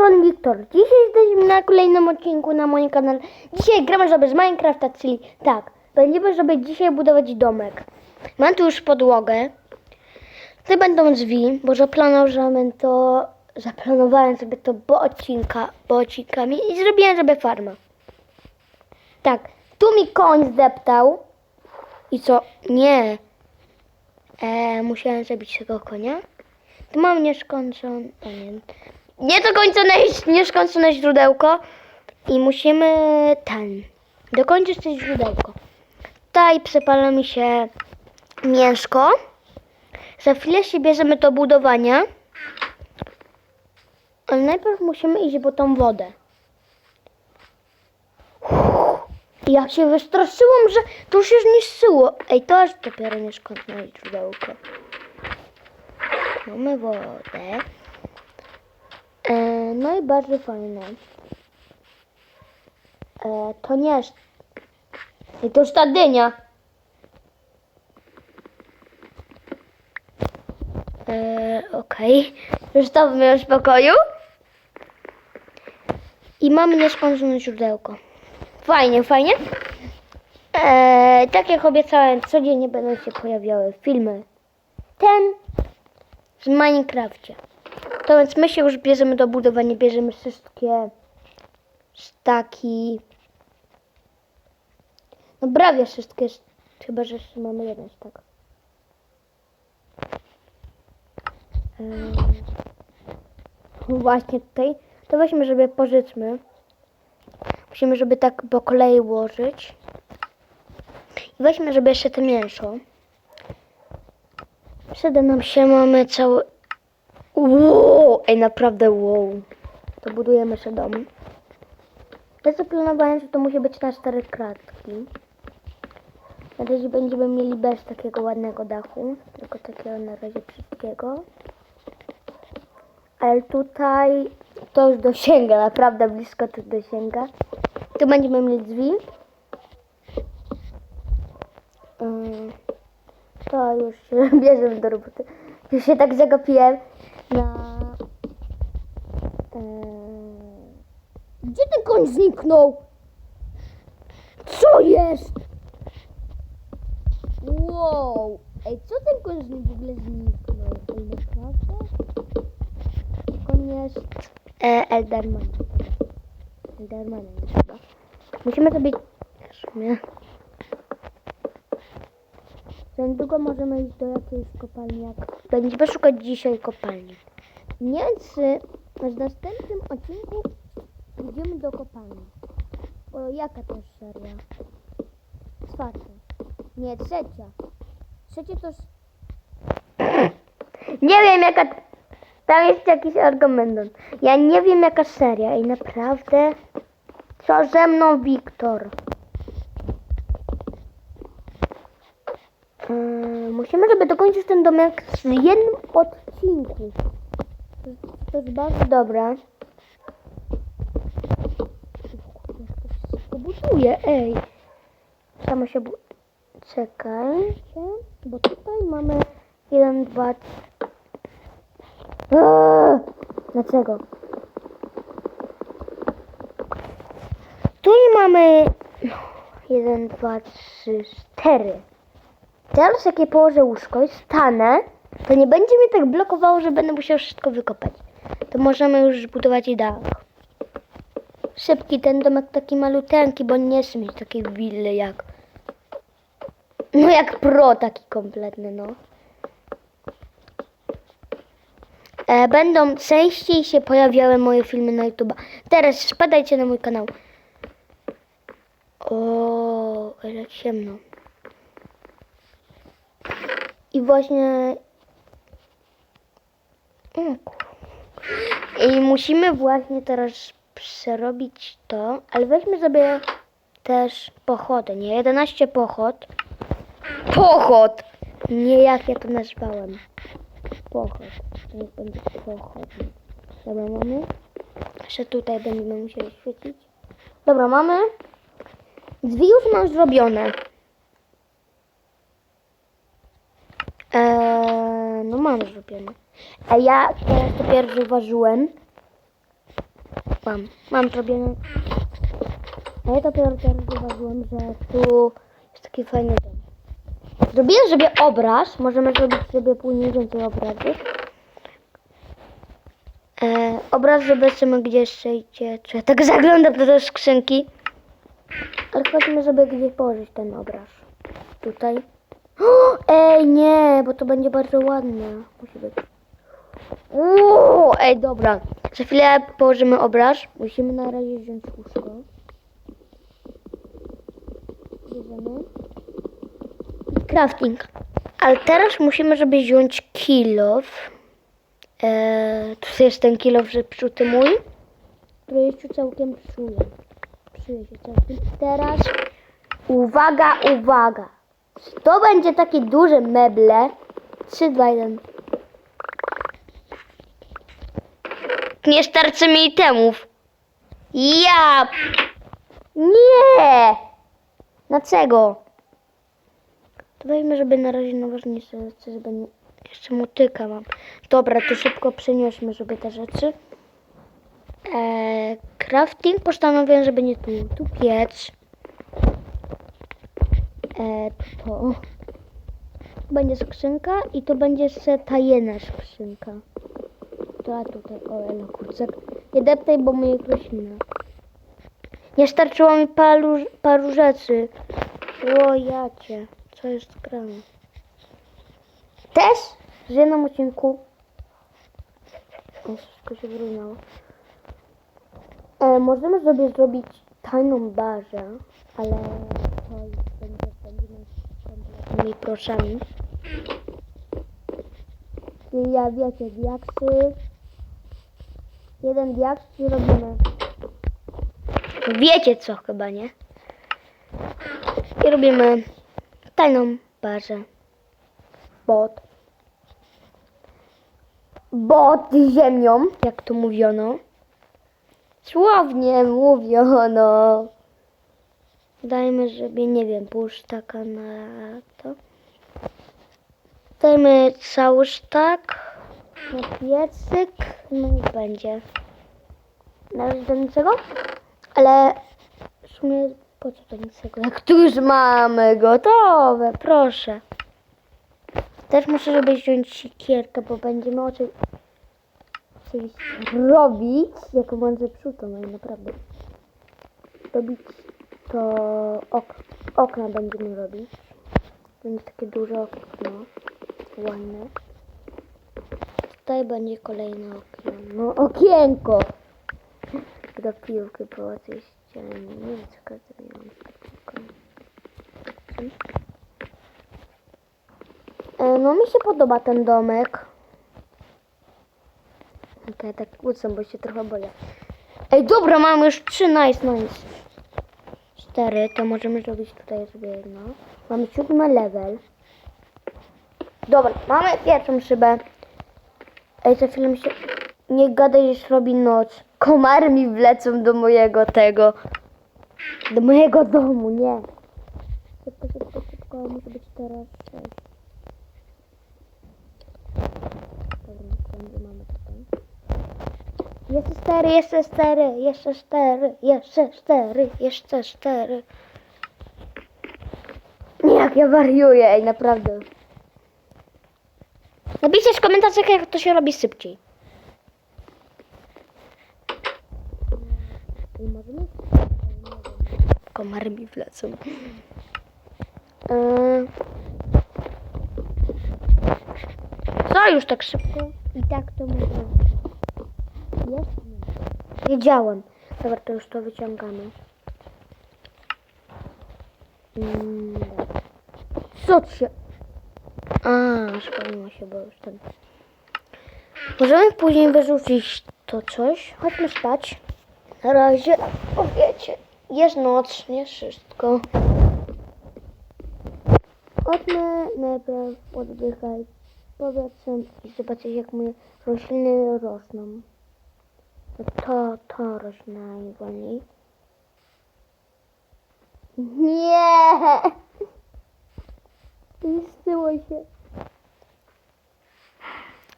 strony Wiktor. Dzisiaj jesteśmy na kolejnym odcinku na moim kanale. Dzisiaj gramy sobie z Minecrafta, czyli tak, będziemy sobie dzisiaj budować domek. Mam tu już podłogę. Tutaj będą drzwi, bo zaplanowałem to, zaplanowałem sobie to po odcinka, po odcinkami i zrobiłem sobie farmę. Tak, tu mi koń zdeptał. I co? Nie. E, musiałem zabić tego konia. Tu mam nieskończone. O Nie, nie dokończone, nieskończone źródełko. I musimy ten. Dokończyć to źródełko. Tutaj przepala mi się mięsko. Za chwilę się bierzemy do budowania. Ale najpierw musimy iść po tą wodę. Ja się wystraszyłam, że to już się zniszczyło. Ej, to aż dopiero nieskończone źródełko. Mamy wodę. E, no i bardzo fajne. E, to nie. I to już ta dynia. E, Okej. Zostawmy ją w spokoju. I mamy nieskończone źródełko. Fajnie, fajnie. E, tak jak obiecałem, codziennie będą się pojawiały filmy. Ten w Minecrafcie. To więc my się już bierzemy do budowania, bierzemy wszystkie staki. No prawie wszystkie, chyba że jeszcze mamy jeden stak. Ym, Właśnie tutaj, to weźmy, żeby pożyczmy. Musimy, żeby tak po kolei ułożyć. I weźmy, żeby jeszcze to mięso. Przyda nam się, mamy cały... Wow, ej, naprawdę wow. To budujemy jeszcze dom. Ja zaplanowałem, że to musi być na cztery kratki. Na razie będziemy mieli bez takiego ładnego dachu, tylko takiego na razie wszystkiego. Ale tutaj to już dosięga, naprawdę blisko to dosięga. Tu będziemy mieli drzwi. Ym, To już się bierzemy do roboty. Już się tak zagapiłem na... Ym, Gdzie ten koń zniknął? Co jest? Wow! Ej, co ten koń w ogóle zniknął? Ej, naprawdę? Koń jest... E, Elderman. Eldermanem jest chyba. Musimy sobie... W sumie... Za niedługo możemy iść do jakiejś kopalni. Jak... Będziemy szukać dzisiaj kopalni. Wiem, czy w następnym odcinku idziemy do kopalni. O, jaka to jest seria? Czwarta. Nie, trzecia. Trzecia to. Nie wiem jaka... Tam jest jakiś argument. Ja nie wiem jaka seria i naprawdę... Co ze mną, Wiktor? Yy, musimy, żeby dokończyć ten domek w jednym odcinku. To, jest bardzo dobre. Buduje, ej. Samo się bu... Czekajcie, bo tutaj mamy jeden, dwa... trzy. Eee, Dlaczego? Tu mamy jeden, dwa, trzy, cztery. Teraz jak je położę łóżko i stanę, to nie będzie mnie tak blokowało, że będę musiał wszystko wykopać. To możemy już budować i dach. Szybki ten domek taki maluteńki, bo nie chcę mieć takiej willy jak... No jak pro taki kompletny, no. E, będą częściej się pojawiały moje filmy na YouTube. Teraz spadajcie na mój kanał. O, ale ciemno. I właśnie. I musimy właśnie teraz przerobić to, ale weźmy sobie też pochody, nie? 11 pochod. Pochod! Nie jak ja to nazwałem. Pochod. Niech będzie pochod. Dobra, mamy. Jeszcze tutaj będziemy musieli świecić. Dobra, mamy. Drzwi już mam zrobione. Eee, no mam zrobione. A ja teraz dopiero zauważyłem, mam. Mam zrobione. A ja dopiero teraz zauważyłem, że tu jest taki fajny dom. Zrobiłem sobie obraz. Możemy zrobić sobie później więcej obrazów. E, obraz zobaczymy gdzie jeszcze idzie. Czy tak zaglądam do tej skrzynki. Ale chodźmy sobie gdzieś położyć ten obraz. Tutaj. Ej, nie, bo to będzie bardzo ładne. Musi być. Uuu, ej, dobra. Za chwilę położymy obraz. Musimy na razie wziąć łóżko. Bierzemy. Crafting. Ale teraz musimy, żeby wziąć kilof. Eee, tu jest ten kilof zepsuty mój. Który jest całkiem psuje. Psuje całkiem. Teraz uwaga, uwaga. To będzie takie duże meble. 3, 2, 1. Nie starczy mi itemów. Ja! Nie! Dlaczego? To weźmy, żeby na razie najważniejsze rzeczy, żeby nie... Jeszcze motyka mam. Dobra, to szybko przeniosmy sobie te rzeczy. Eee, crafting postanowiłem, żeby nie tu. Tu piec. Eee, to. Będzie skrzynka i to będzie jeszcze tajemna skrzynka. To tutaj, o elo kurczak. Nie deptaj, bo mnie roślina. Nie starczyło mi paru, paru rzeczy. O jacie, co jest grane? Też w jednym odcinku. O, wszystko się wyrównało. E, możemy sobie zrobić tajną bazę, ale to już będzie będziemy kompletnymi proszami. Czyli ja wiecie, diaksy. Jeden diaks i robimy. Wiecie co chyba, nie? I robimy tajną bazę. Bot. Bot ziemią, jak to mówiono. Słownie mówiono. Dajmy sobie, nie wiem, pół sztaka na to. Dajmy cały sztak na piecyk. No niech będzie. Na razie do niczego. Ale w sumie po co to niczego? Jak tu już mamy gotowe, proszę. Też muszę sobie wziąć siekierkę, bo będziemy o czym coś robić. Jako mam zepsutą, no naprawdę. Robić to ok okna będziemy robić. Będzie takie duże okno. Ładne. Tutaj będzie kolejne okno. No okienko! Do piłki po tej ścianie. Nie wiem, co każdy miałam. E, No mi się podoba ten domek. Okej, tak kłócę, bo się trochę boję. Ej, dobra, mamy już trzy, nice, nice. Cztery, to możemy zrobić tutaj sobie jedno. Mamy siódmy level. Dobra, mamy pierwszą szybę. Ej, za chwilę mi się... Nie gadaj, że robi noc. Komary mi wlecą do mojego tego. Do mojego domu, nie. Szybko, szybko, szybko, muszę być teraz sześć. Dobra, będzie mamy tutaj. Jeszcze cztery, jeszcze cztery, jeszcze cztery, jeszcze cztery, jeszcze cztery. Nie, jak ja wariuję, ej, naprawdę. Napiszcie w komentarzach, jak to się robi szybciej. Komary mi wlecą. Yy. Co już tak szybko? I tak to mówię. Jest? Wiedziałem. Dobra, to już to wyciągamy. Mm. Co ci się... A, spełniło się, bo już ten... Możemy później wyrzucić to coś. Chodźmy spać. Na razie, o wiecie, jest noc, nie wszystko. Chodźmy najpierw oddychaj powietrzem i zobaczyć jak moje rośliny rosną. To, to rośnie najwolniej. Nie! Zniszczyło się.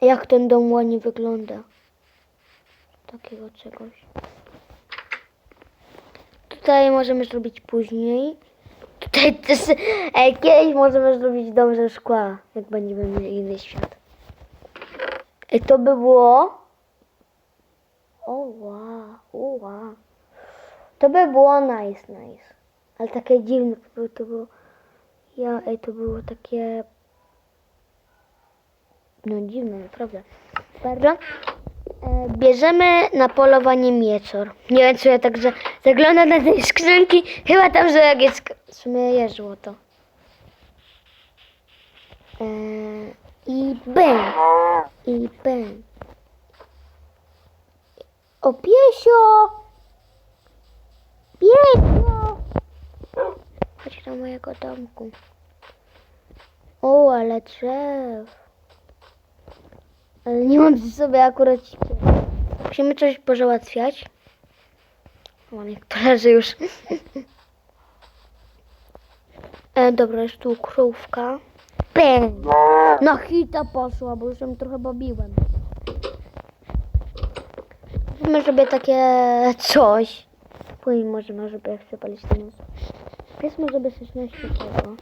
Jak ten dom ładnie wygląda. Takiego czegoś. tutaj możemy zrobić później. Tutaj też, ej, możemy zrobić dom ze szkła, jak będziemy mieli inny świat. Ej, to by było... O, wow, o, wow. To by było nice, nice. Ale takie dziwne, to było... Ja, ej, to było takie... No dziwne, naprawdę. Bardzo. E, bierzemy na polowanie mieczor. Nie wiem, czy ja także zaglądam na tej skrzynki. Chyba tam, że jak jest... W sumie jest złoto. E, I bang. I bang. O, piesio! Piesio! Chodź do mojego domku. O, ale drzew. Ale nie mam przy sobie akurat. Musimy coś pozałatwiać. O, jak to leży już. e, dobra, jest tu krówka. Bang! Na hita poszła, bo już ją trochę babiłem. Zróbmy sobie takie coś. Później możemy, żeby jak chcę palić ten nos. Powiedzmy sobie 16 tego.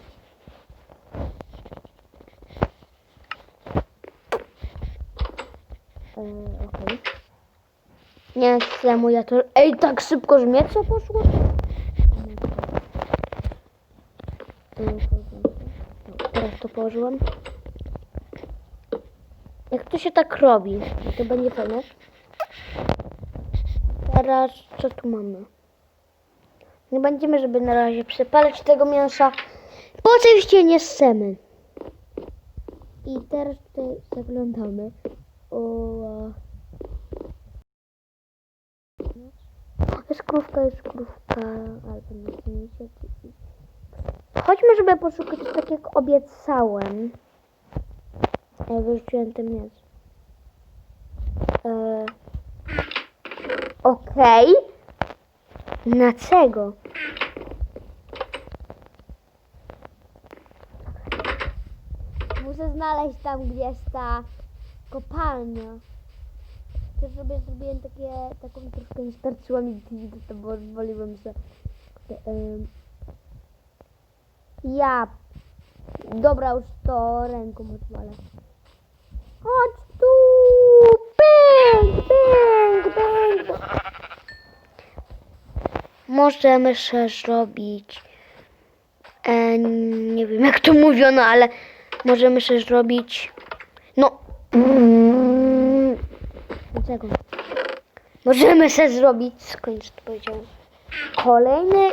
E, Okej. Nie czemu ja to... Ej, tak szybko z mieca poszło? Teraz to położyłem. Jak to się tak robi, to będzie fajne. Teraz co tu mamy? Nie będziemy, żeby na razie przepalać tego mięsa. Bo oczywiście nie chcemy. I teraz tutaj zaglądamy. O. Jest krówka, jest krówka. Albo się. Chodźmy, żeby poszukać tak jak obiecałem. Ja wyrzuciłem ten mięso. E... Okej. Na czego? Muszę znaleźć tam, gdzie jest ta kopalnia. Też sobie zrobiłem takie, taką troszkę nie starczyła mi to bo woliłem się. Ja. Dobra, już to ręką odwalę. Chodź! Bang, bang, bang. Możemy się zrobić. E, nie wiem jak to mówiono, ale możemy się zrobić. No. Dlaczego? Możemy się zrobić. Skończ to powiedział. Kolejny.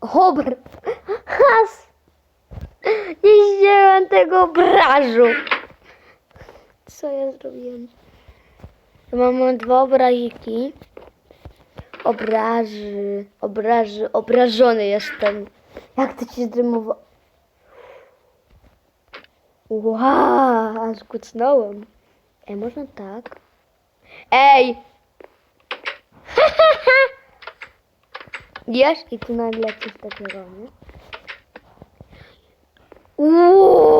Hobr. Has. Nie zdziałam tego obrazu. Co ja zrobiłem? Mam dwa obraziki. Obrazy, obrazy, obrażony jestem. Jak to ci zdrymowało? Wow, aż kucnąłem. Ej, można tak? Ej! Jesz? I tu nagle coś takiego, nie? Uuu,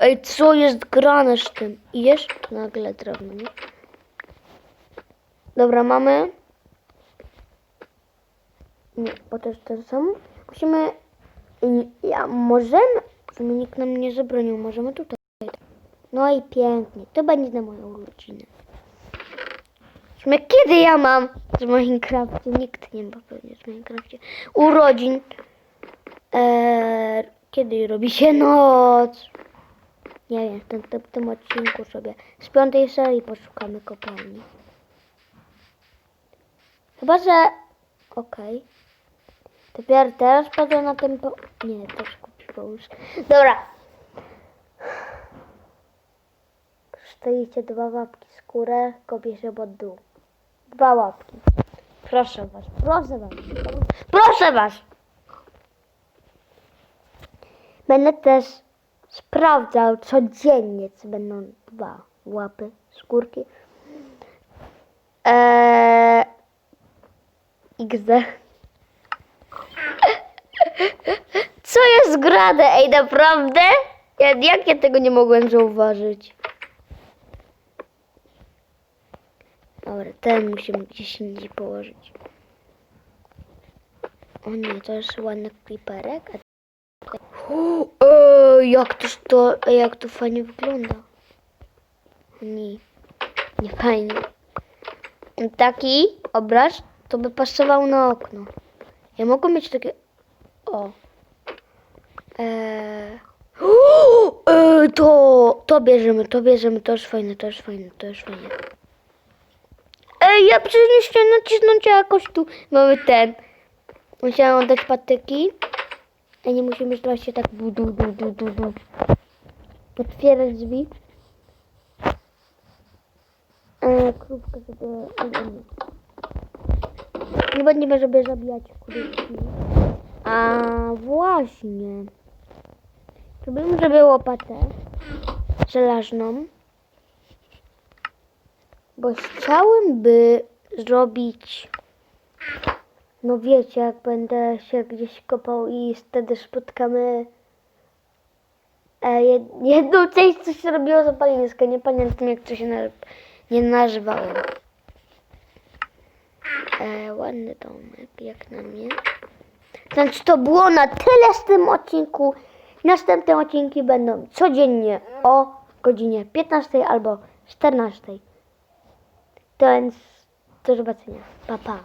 ej, co jest grane z tym? I Jesz? Tu nagle drewno, nie? Dobra, mamy. Nie, bo to jest to samo. Musimy. i- Ja możemy. Żeby nikt nam nie zabronił, możemy tutaj. No i pięknie. To będzie na moją sumie kiedy ja mam z Minecrafcie? Nikt nie ma pewnie z Minecrafcie. Urodzin. Eee, kiedy robi się noc? Nie wiem, w tym, tym, odcinku sobie z piątej serii poszukamy kopalni. Chyba, że... Okej. Dopiero teraz padło na tym po... Nie, też kupiło już. Dobra. Stoicie dwa łapki skórę, kopię się pod dół. Dwa łapki. Proszę was, proszę was. Proszę was! Będę też sprawdzał codziennie, czy będą dwa łapy skórki. Eee... XD. Co jest grane? Ej, naprawdę? Ja, jak ja tego nie mogłem zauważyć? Dobra, ten musimy gdzieś indziej położyć. O nie, to jest ładny kliperek. A... O, ej, jak to, to, jak to fajnie wygląda. Nie, nie fajnie. Taki obraz to by pasował na okno. Ja mogę mieć takie... O. Eee... O, eee, to, to bierzemy, to bierzemy, to jest fajne, to jest fajne, to jest fajne. Ej, ja przecież nie chciałem nacisnąć jakoś tu. Mamy ten. Musiałem oddać patyki. A nie musimy się tak du, du, du, du, du, otwierać drzwi. E, krówkę sobie... Nie będziemy, żeby zabijać krówki. A właśnie. Zrobimy sobie łopatę żelazną. Bo chciałem by zrobić, no wiecie, jak będę się gdzieś kopał i wtedy spotkamy e, jed- jedną część, co się robiło zapalniska. Nie pamiętam, jak to się na, nie nazywało. E, ładny domek, jak na mnie. Znaczy to było na tyle z tym odcinku. Następne odcinki będą codziennie o godzinie 15 albo 14. To więc do zobaczenia. Pa, pa.